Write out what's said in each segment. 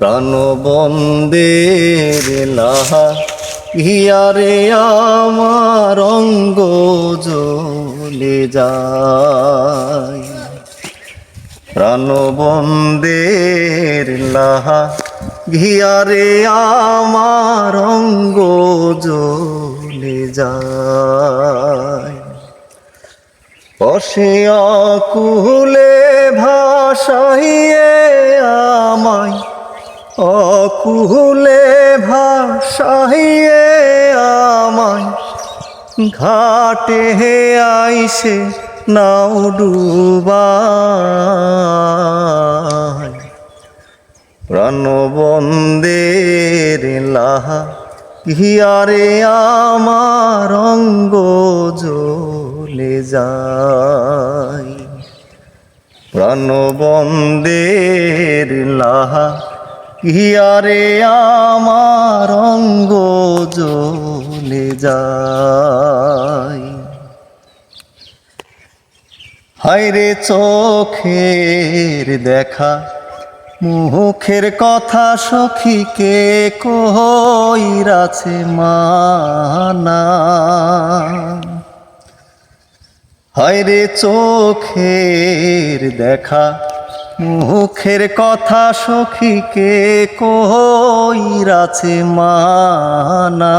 প্রাণবন্দের লাহা হিয়ারে আমার অঙ্গ জ্বলে যায়। প্রাণবন্দের লাহা ঘিয়ারে আমার অঙ্গ জ্বলে যায়। বসে অকুলে ভাসাইয়ে আমায় অকুলে ভাসাইয়ে আমায়, ঘাটে হে আইসে নাও ডুবায়। প্রাণবন্দের লাহা, হিয়ারে আমার অঙ্গ জ্বলে যায়। প্রাণবন্দের লাহা হিয়ারে আমার অঙ্গ জ্বলে যায় হায়রে চোখের দেখা, মুখের কথা সখীকে কইরাছে মানা। হায়রে চোখের দেখা মুখের কথা সখীকে কইরাছে মানা?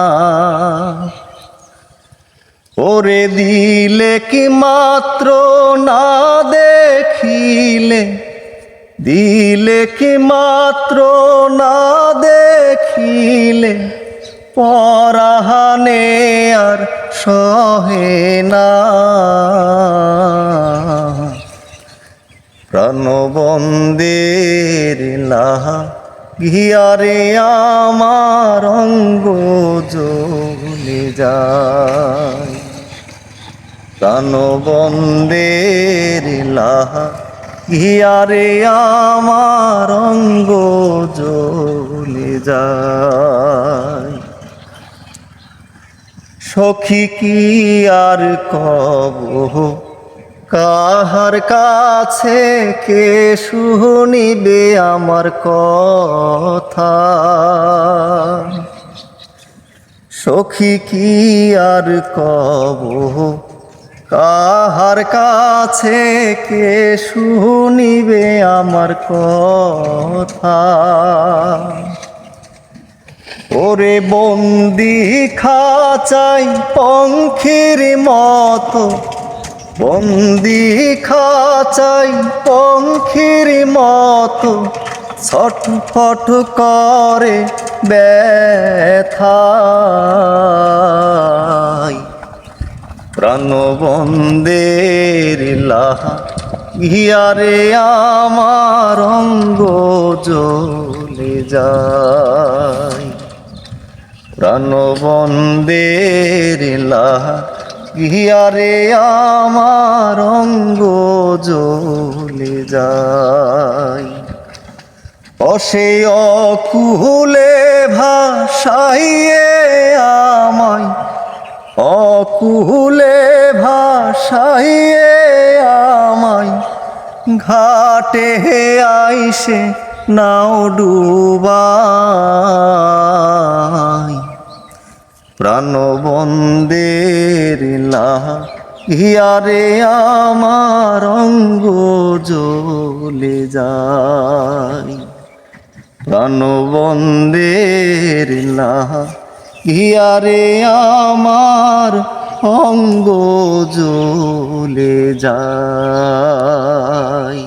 ওরে দিলে কি মাত্র না দেখিলে? দিলে কি মাত্র না দেখিলে? পরাহানে আর সহে না। প্রাণবন্দের লাহা ঘিয়ারে আমার অঙ্গ জ্বলে যায়। প্রাণবন্দের লাহা ঘিয়ারে আমার অঙ্গ জ্বলে যায়। সখী কি আর কব? কাহার কাছে কে শুনিবে আমার কথা? সখী কি আর কব? কাহার কাছে কে শুনিবে আমার কথা? ওরে বন্দি খাচাই পঙ্খির মতো বন্দি খাচাই পঙ্খির মতো ছটফট করে ব্যথায়। প্রাণবন্দের লাহা ঘিয়ারে আমার অঙ্গ জ্বলে যায়। প্রাণবন্দের লাহা ঘিয়ারে আমার অঙ্গ জ্বলে অসে অকুলে ভাসাইয়ে আমায়, অকুলে ভাসাইয়ে আমায়, ঘাটে আইসে নাও ডুবাই প্রাণবন্দের হিয়ারে আমার অঙ্গ জ্বলে যায়। প্রাণবন্দের হিয়ারে আমার অঙ্গ জ্বলে যায়।